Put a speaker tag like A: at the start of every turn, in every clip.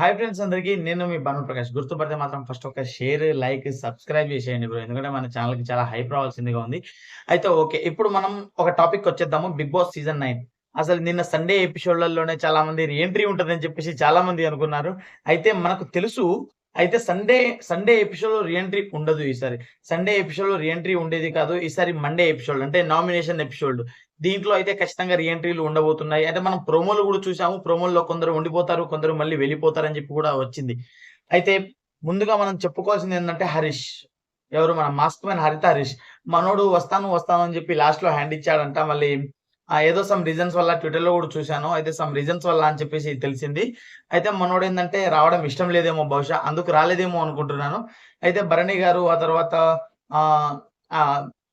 A: Hi friends అందరికీ నేను మీ భాను ప్రకాష్. గుర్తుపడితే మాత్రం ఫస్ట్ ఒక షేర్ లైక్ సబ్స్క్రైబ్ చేసేయండి బ్రో ఎందుకంటే మన ఛానల్కి చాలా హైప్ రావాల్సిందిగా ఉంది. అయితే ఓకే ఇప్పుడు మనం ఒక టాపిక్ వచ్చేద్దాము. బిగ్ బాస్ సీజన్ నైన్ అసలు నిన్న సండే ఎపిసోడ్లలోనే చాలా మంది ఎంట్రీ ఉంటుందని చెప్పేసి చాలా మంది అనుకున్నారు. అయితే మనకు తెలుసు అయితే సండే సండే ఎపిసోడ్లో రీఎంట్రీ ఉండదు ఈసారి. సండే ఎపిసోడ్లో రీఎంట్రీ ఉండేది కాదు ఈసారి మండే ఎపిసోడ్ అంటే నామినేషన్ ఎపిసోడ్ దీంట్లో అయితే ఖచ్చితంగా రీఎంట్రీలు ఉండబోతున్నాయి. అయితే మనం ప్రోమోలు కూడా చూసాము. ప్రోమోల్లో కొందరు ఉండిపోతారు కొందరు మళ్ళీ వెళ్ళిపోతారు అని చెప్పి కూడా వచ్చింది. అయితే ముందుగా మనం చెప్పుకోవాల్సింది ఏంటంటే హరీష్. ఎవరు? మన మాస్క్ మ్యాన్ హరిత హరీష్. మనోడు వస్తాను వస్తాను అని చెప్పి లాస్ట్లో హ్యాండ్ ఇచ్చాడంట. మళ్ళీ ఏదో సమ్ రీజన్స్ వల్ల ట్విట్టర్లో కూడా చూశాను. అయితే సమ్ రీజన్స్ వల్ల అని చెప్పేసి తెలిసింది. అయితే మనోడు ఏంటంటే రావడం ఇష్టం లేదేమో బహుశా అందుకు రాలేదేమో అనుకుంటున్నాను. అయితే భరణి గారు ఆ తర్వాత ఆ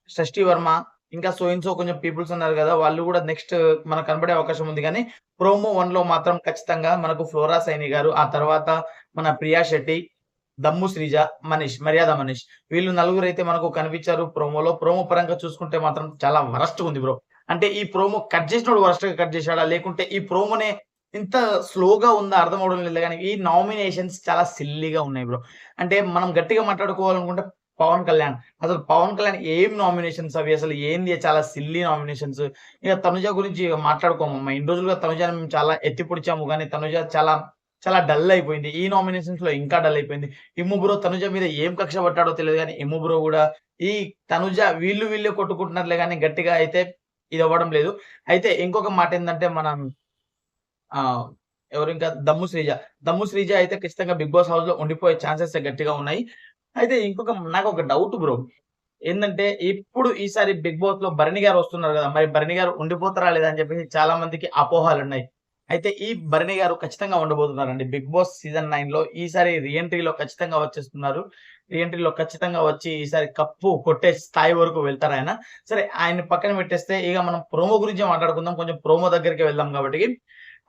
A: షష్ఠి వర్మ ఇంకా సో కొంచెం పీపుల్స్ ఉన్నారు కదా వాళ్ళు కూడా నెక్స్ట్ మనకు కనబడే అవకాశం ఉంది. కానీ ప్రోమో వన్లో మాత్రం ఖచ్చితంగా మనకు ఫ్లోరా సైని గారు ఆ తర్వాత మన ప్రియా శెట్టి దమ్ము శ్రీజ మనీష్ మర్యాద మనీష్ వీళ్ళు నలుగురు అయితే మనకు కనిపించారు ప్రోమోలో ప్రోమో పరంగా చూసుకుంటే మాత్రం చాలా వరస్ట్ ఉంది బ్రో అంటే ఈ ప్రోమో కట్ చేసినోడు వరస్ట్గా కట్ చేశాడా? లేకుంటే ఈ ప్రోమోనే ఇంత స్లోగా ఉందా? అర్థం అవడం లేదు కానీ ఈ నామినేషన్స్ చాలా సిల్లీగా ఉన్నాయి బ్రో. అంటే మనం గట్టిగా మాట్లాడుకోవాలనుకుంటే పవన్ కళ్యాణ్. అసలు పవన్ కళ్యాణ్ ఏం నామినేషన్స్ అవి? అసలు ఏంది? చాలా సిల్లీ నామినేషన్స్. ఇక తనుజ గురించి ఇక మాట్లాడుకోమమ్మా ఇన్ని రోజులుగా తనుజాని మేము చాలా ఎత్తి పొడిచాము కానీ తనుజ చాలా చాలా డల్ అయిపోయింది. ఈ నామినేషన్స్లో ఇంకా డల్ అయిపోయింది. ఇమ్ము బ్రో తనుజ మీద ఏం కక్ష పట్టాడో తెలియదు కానీ ఇమ్ము బ్రో కూడా ఈ తనుజ వీళ్ళు వీళ్ళు కొట్టుకుంటున్నారులే కానీ గట్టిగా అయితే ఇది అవ్వడం లేదు. అయితే ఇంకొక మాట ఏంటంటే మనం ఆ ఎవరు ఇంకా దమ్ము శ్రీజ. దమ్ము శ్రీజ అయితే ఖచ్చితంగా బిగ్ బాస్ హౌస్లో ఉండిపోయే ఛాన్సెస్ గట్టిగా ఉన్నాయి. అయితే ఇంకొక నాకు ఒక డౌట్ బ్రో. ఏంటంటే ఇప్పుడు ఈసారి బిగ్ బాస్లో భరణి గారు వస్తున్నారు కదా మరి భరణి గారు ఉండిపోతారా లేదా అని చెప్పేసి చాలా మందికి అపోహాలు ఉన్నాయి అయితే ఈ భరణి గారు ఖచ్చితంగా ఉండబోతున్నారండి. బిగ్ బాస్ సీజన్ నైన్లో ఈసారి రీఎంట్రీలో ఖచ్చితంగా వచ్చేస్తున్నారు. రీఎంట్రీలో ఖచ్చితంగా వచ్చి ఈసారి కప్పు కొట్టే స్థాయి వరకు వెళ్తారు ఆయన. సరే ఆయన పక్కన పెట్టేస్తే ఇక మనం ప్రోమో గురించి మాట్లాడుకుందాం. కొంచెం ప్రోమో దగ్గరికి వెళ్దాం కాబట్టి.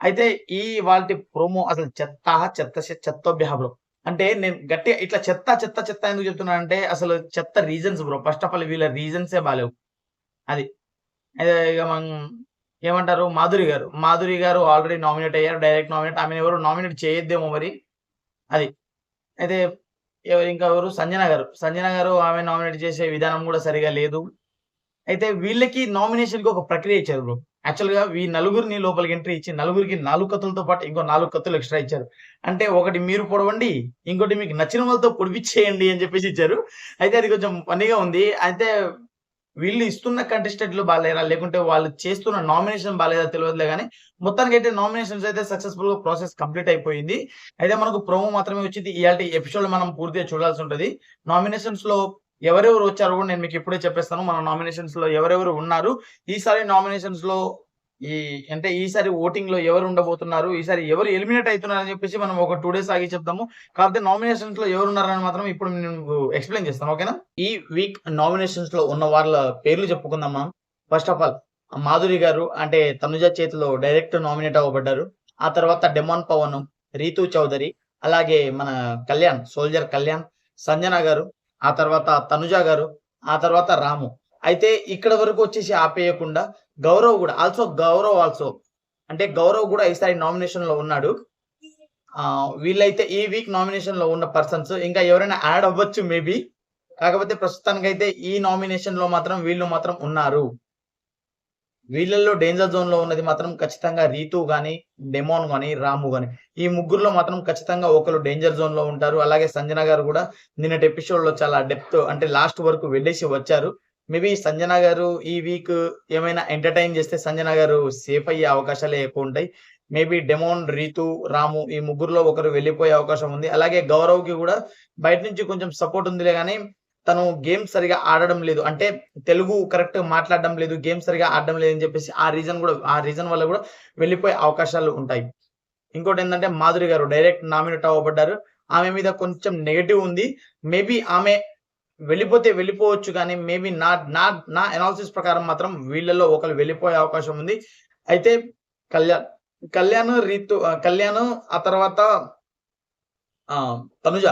A: అయితే ఈ వాళ్ళ ప్రోమో అసలు చెత్త చెత్త చెత్త బ్రో అంటే నేను గట్టిగా ఇట్లా చెత్త చెత్త చెత్త ఎందుకు చెప్తున్నాను అంటే అసలు చెత్త reasons bro first of all వీళ్ళ రీజన్సే బాలేవు. అది. అయితే ఇక మనం ఏమంటారు? మాధురి గారు. మాధురి గారు ఆల్రెడీ నామినేట్ అయ్యారు. డైరెక్ట్ నామినేట్ ఆమె ఎవరు నామినేట్ చేయొద్దేమో మరి. అది. అయితే ఎవరు ఇంకా ఎవరు? సంజన గారు. సంజన గారు ఆమె నామినేట్ చేసే విధానం కూడా సరిగా లేదు. అయితే వీళ్ళకి నామినేషన్కి ఒక ప్రక్రియ ఇచ్చారు బ్రో యాక్చువల్గా ఈ నలుగురిని లోపలికి ఎంట్రీ ఇచ్చి నలుగురికి నాలుగు కత్తులతో పాటు ఇంకో నాలుగు కత్తులు ఎక్స్ట్రా ఇచ్చారు. అంటే ఒకటి మీరు పొడవండి ఇంకోటి మీకు నచ్చిన వాళ్ళతో పొడిపించేయండి అని చెప్పేసి ఇచ్చారు. అయితే అది కొంచెం పనిగా ఉంది. అయితే వీళ్ళు ఇస్తున్న కంటెస్టెంట్లు బాగాలేరా? లేకుంటే వాళ్ళు చేస్తున్న నామినేషన్ బాగాలేదా తెలియదులే కానీ మొత్తానికి అయితే నామినేషన్స్ అయితే సక్సెస్ఫుల్గా ప్రాసెస్ కంప్లీట్ అయిపోయింది. అయితే మనకు ప్రోమో మాత్రమే వచ్చింది. ఇలాంటి ఎపిసోడ్ మనం పూర్తిగా చూడాల్సి ఉంటుంది. నామినేషన్స్లో ఎవరెవరు వచ్చారు కూడా నేను మీకు ఇప్పుడే చెప్పేస్తాను. మన నామినేషన్స్లో ఎవరెవరు ఉన్నారు ఈసారి నామినేషన్స్లో ఈ అంటే ఈసారి ఓటింగ్లో ఎవరు ఉండబోతున్నారు? ఈసారి ఎవరు ఎలిమినేట్ అవుతున్నారు అని చెప్పేసి మనం ఒక టూ డేస్ ఆగి చెప్తాము కాకపోతే నామినేషన్స్లో ఎవరు ఉన్నారని మాత్రం ఇప్పుడు నేను ఎక్స్ప్లెయిన్ చేస్తాను ఓకేనా? ఈ వీక్ నామినేషన్స్లో ఉన్న వాళ్ళ పేర్లు చెప్పుకుందాం మనం. ఫస్ట్ ఆఫ్ ఆల్ మాధురి గారు అంటే తనుజ చేతిలో డైరెక్ట్ నామినేట్ అవ్వబడ్డారు. ఆ తర్వాత డెమాన్ పవన్ రీతు చౌదరి అలాగే మన కళ్యాణ్ సోల్జర్ కళ్యాణ్ సంజన గారు ఆ తర్వాత తనుజ గారు ఆ తర్వాత రాము. అయితే ఇక్కడ వరకు వచ్చేసి ఆపేయకుండా గౌరవ్ కూడా ఆల్సో గౌరవ్ ఆల్సో అంటే గౌరవ్ కూడా ఈసారి నామినేషన్లో ఉన్నాడు. వీళ్ళైతే ఈ వీక్ నామినేషన్లో ఉన్న పర్సన్స్ ఇంకా ఎవరైనా యాడ్ అవ్వచ్చు మేబీ కాకపోతే ప్రస్తుతానికి అయితే ఈ నామినేషన్లో మాత్రం వీళ్ళు మాత్రం ఉన్నారు. వీళ్ళల్లో డేంజర్ జోన్లో ఉన్నది మాత్రం ఖచ్చితంగా రీతు గాని డెమోన్ గాని రాము గాని. ఈ ముగ్గురులో మాత్రం ఖచ్చితంగా ఒకరు డేంజర్ జోన్లో ఉంటారు. అలాగే సంజన గారు కూడా నిన్నటి ఎపిసోడ్లో చాలా డెప్త్ అంటే లాస్ట్ వరకు వెళ్ళేసి వచ్చారు. మేబీ సంజన గారు ఈ వీక్ ఏమైనా ఎంటర్టైన్ చేస్తే సంజన గారు సేఫ్ అయ్యే అవకాశాలే ఎక్కువ ఉంటాయి. మేబీ డెమోన్ రీతు రాము ఈ ముగ్గురులో ఒకరు వెళ్ళిపోయే అవకాశం ఉంది. అలాగే గౌరవ్కి కూడా బయట నుంచి కొంచెం సపోర్ట్ ఉందిలే కానీ తను గేమ్ సరిగా ఆడడం లేదు. అంటే తెలుగు కరెక్ట్ మాట్లాడడం లేదు గేమ్ సరిగా ఆడడం లేదు అని చెప్పేసి ఆ రీజన్ కూడా ఆ రీజన్ వల్ల కూడా వెళ్ళిపోయే అవకాశాలు ఉంటాయి. ఇంకోటి ఏంటంటే మాధురి గారు డైరెక్ట్ నామినేట్ అవ్వబడ్డారు. ఆమె మీద కొంచెం నెగటివ్ ఉంది. మేబీ ఆమె వెళ్ళిపోతే వెళ్ళిపోవచ్చు కానీ మేబీ నా నా నా అనాలిసిస్ ప్రకారం మాత్రం వీళ్ళలో ఒకరు వెళ్ళిపోయే అవకాశం ఉంది. అయితే కళ్యాణ్ కళ్యాణ్ రీతు కళ్యాణ్ ఆ తర్వాత తనుజ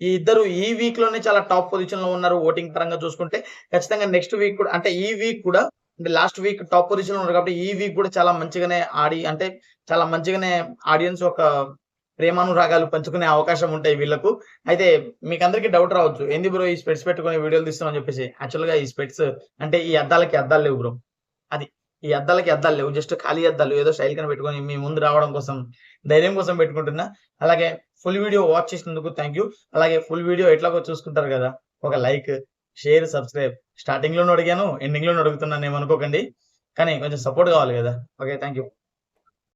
A: ఈ ఇద్దరు ఈ వీక్లోనే చాలా టాప్ పొజిషన్లో ఉన్నారు ఓటింగ్ పరంగా చూసుకుంటే. ఖచ్చితంగా నెక్స్ట్ వీక్ కూడా అంటే ఈ వీక్ కూడా అంటే లాస్ట్ వీక్ టాప్ పొజిషన్లో ఉన్నారు కాబట్టి ఈ వీక్ కూడా చాలా మంచిగానే ఆడి అంటే చాలా మంచిగానే ఆడియన్స్ ఒక ప్రేమానురాగాలు పంచుకునే అవకాశం ఉంటాయి వీళ్ళకు. అయితే మీకు అందరికీ డౌట్ రావచ్చు. ఏంది బ్రో ఈ స్పెట్స్ పెట్టుకుని వీడియోలు తీస్తున్నాం అని చెప్పేసి. యాక్చువల్‌గా ఈ స్పెట్స్ అంటే ఈ అద్దాలకి అద్దాలు లేవు బ్రో. అది. ఈ అద్దాలకి అద్దాలు లేవు. జస్ట్ ఖాళీ అద్దాలు. ఏదో స్టైల్ కన్నా పెట్టుకొని మీ ముందు రావడం కోసం, ధైర్యం కోసం పెట్టుకుంటున్నా. అలాగే ఫుల్ వీడియో వాచ్ చేసినందుకు థ్యాంక్ యూ. అలాగే ఫుల్ వీడియో ఎట్లాగో చూసుకుంటారు కదా ఒక లైక్, షేర్, సబ్స్క్రైబ్. స్టార్టింగ్ స్టార్టింగ్‌లోనూ అడిగాను. ఎండింగ్‌లోనూ అడుగుతున్నాను ఏమనుకోకండి. కానీ కొంచెం సపోర్ట్ కావాలి కదా ఓకే. Thank you.